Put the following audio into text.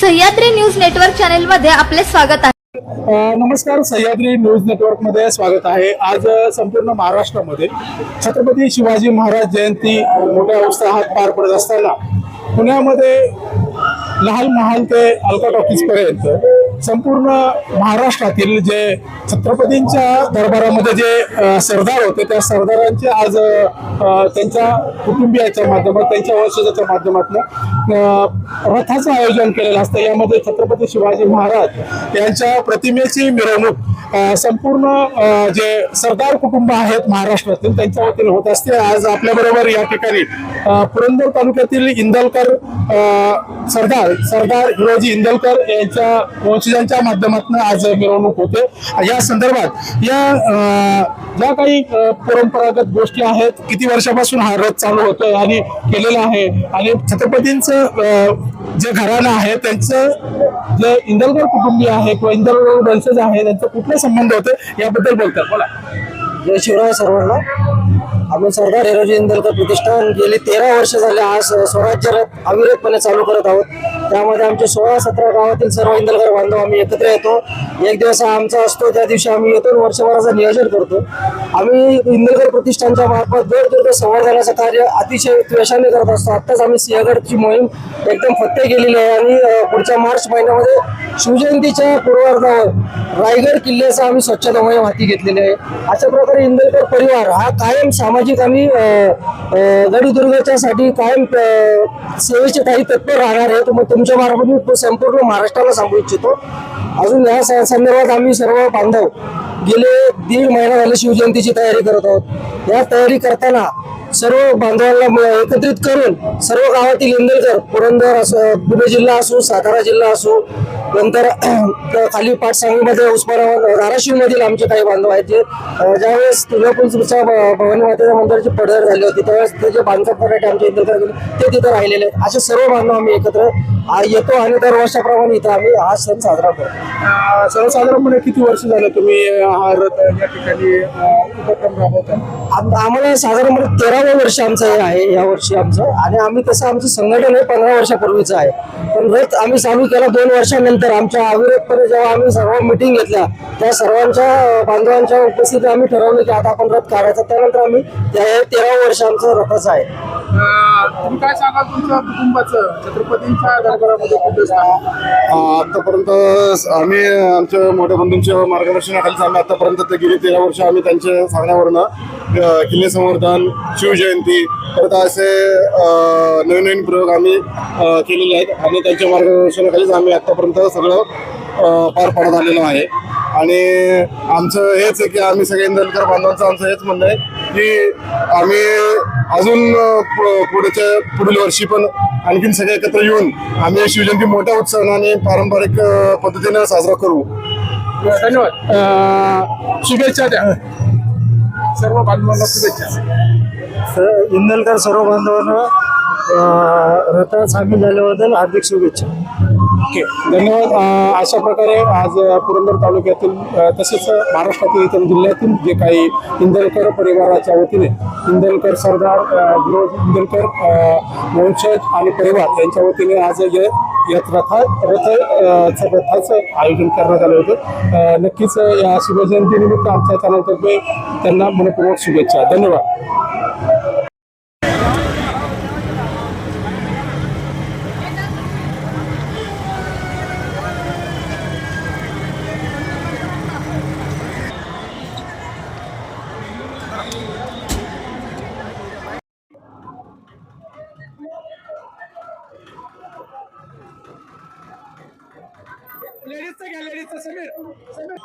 Sahyadri news network channel मध्ये आपले स्वागत आहे. नमस्कार सह्याद्री न्यूज नेटवर्कमध्ये स्वागत आहे. आज संपूर्ण महाराष्ट्रामध्ये छत्रपती शिवाजी महाराज जयंती मोठ्या उत्साहात पार पडत असताना पुण्यामध्ये लहान महाल ते अलका टॉकीज पर्यंत संपूर्ण महाराष्ट्रातील जे छत्रपतींच्या दरबारामध्ये जे सरदार होते त्या सरदारांचे आज त्यांच्या कुटुंबियाच्या माध्यमात त्यांच्या वंशजाच्या माध्यमातून रथाचं आयोजन केलेलं असतं. यामध्ये छत्रपती शिवाजी महाराज यांच्या प्रतिमेची मिरवणूक संपूर्ण जे सरदार कुटुंब आहेत महाराष्ट्रातील त्यांच्या वतीने होत असते. आज आपल्याबरोबर या ठिकाणी पुरंदर तालुक्यातील इंदलकर सरदार सरदार हिरोजी इंदलकर यांच्या ऑक्सिजनच्या माध्यमातून आज मिरवणूक होते. या संदर्भात या ज्या काही परंपरागत गोष्टी आहेत किती वर्षापासून हा रथ चालू होतोय आणि केलेला आहे आणि छत्रपतींचं जे घराणं आहे त्यांचं जे इंदलकर कुटुंबीय आहे किंवा इंदलकर वंशज आहे त्यांचं कुठला संबंध होते याबद्दल बोलतात. बोला. जय शिवराय सर्वांना. आपण सरदार हिरोजी इंदलकर प्रतिष्ठान गेली तेरा वर्ष झाले आज स्वराज्य रथ अविरतपणे चालू करत आहोत. त्यामध्ये आमचे सोळा सतरा गावातील सर्व इंदलकर बांधव आम्ही एकत्र येतो. एक दिवस हा आमचा असतो त्या दिवशी आम्ही येतो वर्षभराचं नियोजन करतो. आम्ही इंदलकर प्रतिष्ठानच्या मार्फत गडदुर्ग संवर्धनाचं कार्य अतिशय त्वेषाने करत असतो. आत्ताच आम्ही सिंहगडची मोहीम एकदम फत्ते केलेली आहे आणि पुढच्या मार्च महिन्यामध्ये शिवजयंतीच्या पूर्वार्धावर रायगड किल्ल्याचा आम्ही स्वच्छता मोहीम हाती घेतलेली आहे. अशा प्रकारे इंदलकर परिवार हा कायम सामाजिक आणि अं, कायम सेवेचे काही तत्पर राहणार आहे. मग तुमच्या मार्फत मी संपूर्ण महाराष्ट्राला सांगू इच्छितो. अजून या स- संदर्भात आम्ही सर्व बांधव गेले दीड महिना झाले शिवजयंतीची तयारी करत आहोत. या तयारी करताना सर्व बांधवांना एकत्रित करून सर्व गावातील इंदलकर पुरंदर असो पुणे जिल्हा असो सातारा जिल्हा असो नंतर खाली पाटसांगीमध्ये उस्मानाबाद धाराशिव मधील आमचे काही बांधव आहेत जे ज्यावेळेस तुळजापूरच्या भवानी मातेच्या मंदिराची पडझड झाली होती त्यावेळेस ते जे बांधकाम करण्यासाठी आमचे इंदलकर गेले ते तिथे राहिलेले आहेत. असे सर्व बांधव आम्ही एकत्र येतो आणि दर वर्षाप्रमाणे इथं आम्ही हा सण साजरा करतो. सर्वसाधारणपणे किती वर्ष झालं तुम्ही हा रथ या ठिकाणी उपक्रम राबवता? आम्हाला साधारणपणे तेरावं वर्ष आमचं हे आहे या वर्षी आमचं. आणि आम्ही तसं आमचं संघटन हे पंधरा वर्षापूर्वीचं आहे. पण रथ आम्ही चालू केला दोन वर्षानंतर आमच्या अविरतपणे जेव्हा आम्ही सर्व मिटिंग घेतल्या त्या सर्वांच्या बांधवांच्या उपस्थितीत आम्ही ठरवलं की आता आपण रथ काढायचा. त्यानंतर आम्ही त्या तेरावं वर्ष आमचं रथाचं आहे. तुम्ही काय सांगाल तुमच्या कुटुंबाचं? छत्रपतींच्या दरबारामध्ये? आतापर्यंत आम्ही आमच्या मोठ्या बंधूंच्या मार्गदर्शनाखालीच आम्ही आतापर्यंत ते गेली तेरा वर्ष आम्ही त्यांच्या सांगण्यावरनं किल्ले संवर्धन शिवजयंती परत असे नवीन नवीन प्रयोग आम्ही केलेले आहेत आणि त्यांच्या मार्गदर्शनाखालीच आम्ही आतापर्यंत सगळं पार पाडत आलेलो आहे. आणि आमचं हेच आहे की आम्ही सगळे इंदलकर बांधवांचं आमचं हेच म्हणणं आहे की आम्ही अजून पुढच्या पुढील वर्षी पण आणखीन सगळे एकत्र येऊन आम्ही शिवजयंती मोठ्या उत्साहाने पारंपरिक पद्धतीने साजरा करू. धन्यवाद. शुभेच्छा द्या. सर्व बांधवांना शुभेच्छा. इंदलकर सर्व बांधवांना रथात सामील झाल्याबद्दल हार्दिक शुभेच्छा. ओके धन्यवाद. अशा प्रकारे आज पुरंदर तालुक्यातील तसेच महाराष्ट्रातील इतर जिल्ह्यातील जे काही इंदलकर परिवाराच्या वतीने इंदलकर सरदार इंदलकर वंशज आणि परिवार यांच्या वतीने आज जे यात रथा रथ रथाचं आयोजन करण्यात आलं होतं. नक्कीच या शुभजयंतीनिमित्त आमच्या चॅनलतर्फे त्यांना मनपूर्वक शुभेच्छा. धन्यवाद. Larissa gel Larissa Samir. Samir.